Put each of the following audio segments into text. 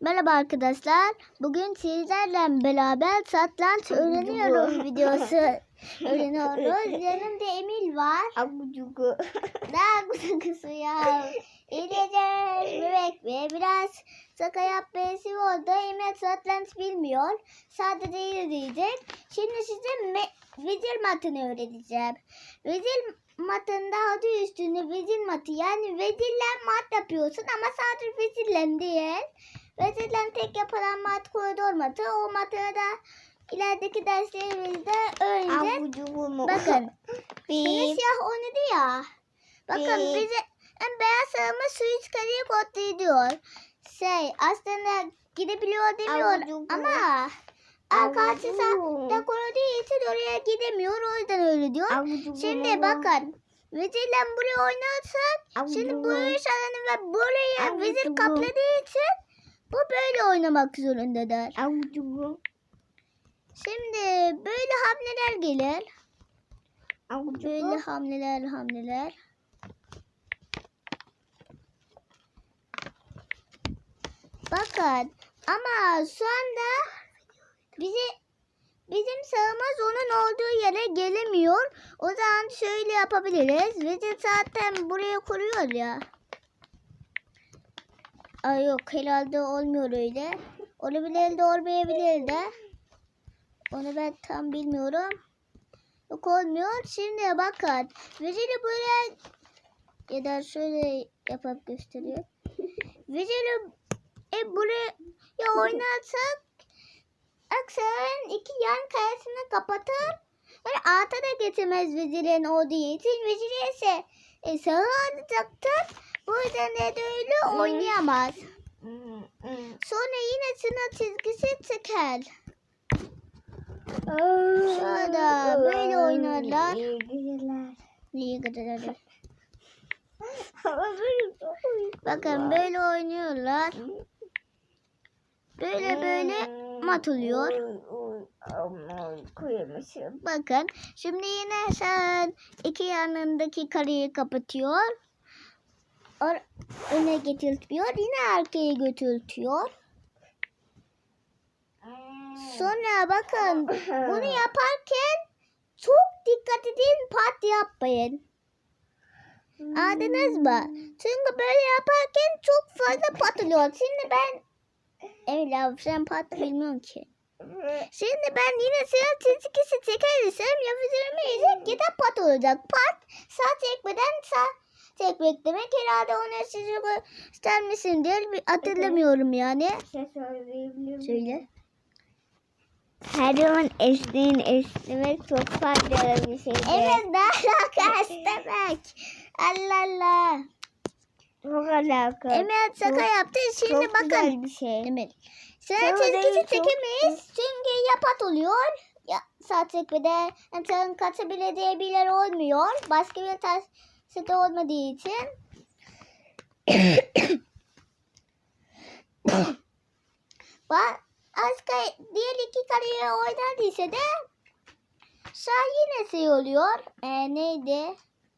Merhaba arkadaşlar. Bugün sizlerle beraber satranç öğreniyoruz videosu öğreniyoruz. Yanımda Emil var. Abucugu. Daha kısa ya. İleceğiz bebek ve biraz şaka yapması oldu. Emil satranç bilmiyor. Sadece izleyecek. Şimdi size vezir matını öğreteceğim. Vezir matında adı üstünde vezir matı. Yani vezirle mat yapıyorsun ama sadece vezirle değil. Vezirle tek yapılan mat koridor matı. O matını da ilerideki derslerimizde öğreneceğiz. Bakın. Şimdi Bir. siyah oynadı ya. Bakın Bir. bize en beyaz sarımı suyu çıkarıyor kodlu diyor. Şey aslında gidebiliyor demiyor Avucu ama Avucu. da koruduğu için oraya gidemiyor o yüzden öyle diyor. Abucugu Şimdi bakın vezirle buraya oynarsak şimdi Avucu bu bu. üç alanı ve buraya Avucu bu. kapladığı için bu böyle oynamak zorundadır. Şimdi böyle hamleler gelir. Böyle hamleler hamleler. Bakın ama şu anda bize bizim sağımız onun olduğu yere gelemiyor. O zaman şöyle yapabiliriz. Vezir zaten buraya kuruyor ya. Ay yok herhalde olmuyor öyle. Olabilir de olmayabilir de. Onu ben tam bilmiyorum. Yok olmuyor. Şimdi bakın. Veziri buraya ya da şöyle yapıp gösteriyor. Veziri e, buraya ya oynarsak Aksaray'ın iki yan kayasını kapatır. Yani alta da getirmez vezirin olduğu için. Veziri ise e, sağa alacaktır. Bu yüzden de öyle oynayamaz. Sonra yine sınır çizgisi çıkar. Şurada böyle oynarlar. İyi geceler. İyi geceler. Bakın böyle oynuyorlar. Böyle böyle mat oluyor. Bakın şimdi yine sen iki yanındaki kareyi kapatıyor. Öne getirtiyor. Yine arkaya götürtüyor. Sonra bakın bunu yaparken çok dikkat edin pat yapmayın. Anladınız mı? Çünkü böyle yaparken çok fazla pat oluyor. Şimdi ben Evet sen pat bilmiyorum ki. Şimdi ben yine sıra çizgisi çekersem yiyecek ya da pat olacak. Pat sağ çekmeden sağ çekmek demek. Herhalde onu size göstermişimdir. Bir Hatırlamıyorum yani. Bir şey söyleyebilir? Söyle. Her zaman esneyin esnemek çok faydalı bir şey. Evet ne alaka istemek. Allah Allah. Çok alakalı. Emel şaka Çok- yaptı. Şimdi çok bakın. güzel bir şey. Emel. Sana çizgisi değil, çok- çekemeyiz. Çünkü ya pat oluyor. Ya sağ çekmede sen kaçabilir diye bir yer olmuyor. Başka bir tersi de olmadığı için. Başka diğer iki kareye oynardıysa da sağ yine şey oluyor. E, neydi?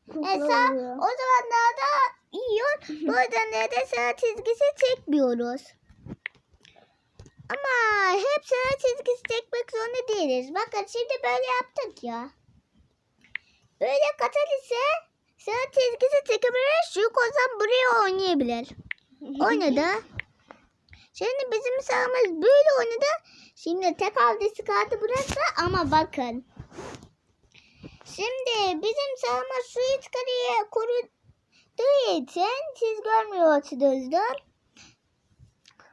E, sağ o zamanlarda yiyor. Bu yüzden de sıra çizgisi çekmiyoruz. Ama hep sıra çizgisi çekmek zorunda değiliz. Bakın şimdi böyle yaptık ya. Böyle katar ise sıra çizgisi çekebilir. Şu kozan buraya oynayabilir. Oynadı. Şimdi bizim sahamız böyle oynadı. Şimdi tek avcısı kartı burası ama bakın. Şimdi bizim sahamız şu üç kareye koruduğu için siz görmüyorsunuzdur.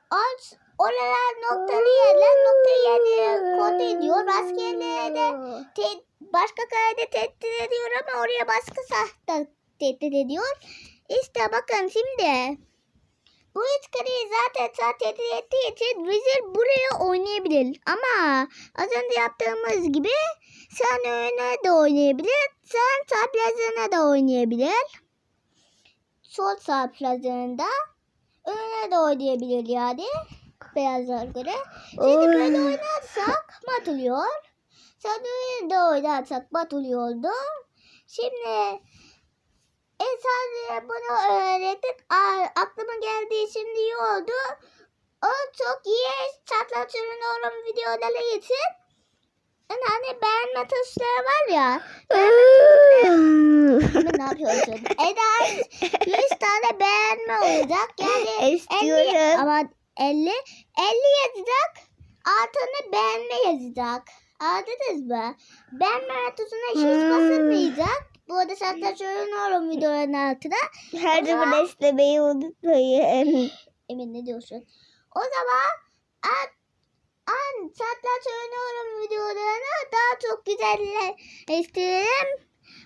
Aç oralar noktalı yerler nokta yerleri kod ediyor. Başka yerlere de te- başka karede tehdit ediyor ama oraya başka sahte tehdit ediyor. İşte bakın şimdi. Bu üç kareyi zaten tehdit ettiği için vezir buraya oynayabilir. Ama az önce yaptığımız gibi sen öne de oynayabilir. Sen sağ plazına da oynayabilir. Sol sağ plazında önüne de oynayabilir yani. Beyazlar göre. Şimdi böyle oynarsak mat oluyor. Öyle de oynarsak mat oluyordu. Şimdi sadece bunu öğrettik. Aklıma geldiği şimdi iyi oldu. o çok iyi çatlatıyorum videoları için. Hani beğenme tuşları var ya. Şimdi ne yapıyorsun? Eda 100 tane beğenme olacak. Yani 50 İstiyorum. ama 50 50 yazacak. Altına beğenme yazacak. Anladınız mı? Beğenme tuşuna hiç Hmm. basılmayacak. Bu arada çatlatıyorum videoların altına. Her zaman zaman- esnemeyi unutmayın. Emin ne diyorsun? O zaman an, an çatlaç oynuyorum videolarını daha çok güzelleştirelim.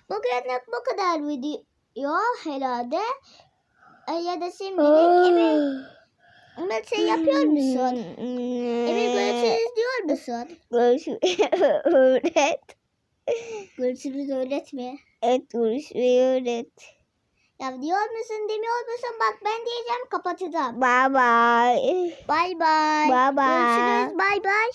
Bugünlük bu kadar video herhalde. E, Ya da şimdilik Emin, Emin sen yapıyor musun? Emin görüşürüz diyor musun? Görüşürüz. öğret. Görüşürüz öğretme. Evet görüşmeyi öğret. Ya diyor musun demiyor musun? Bak ben diyeceğim kapatacağım. Bye bye. Bay bay. Bye bye. Görüşürüz bay bay.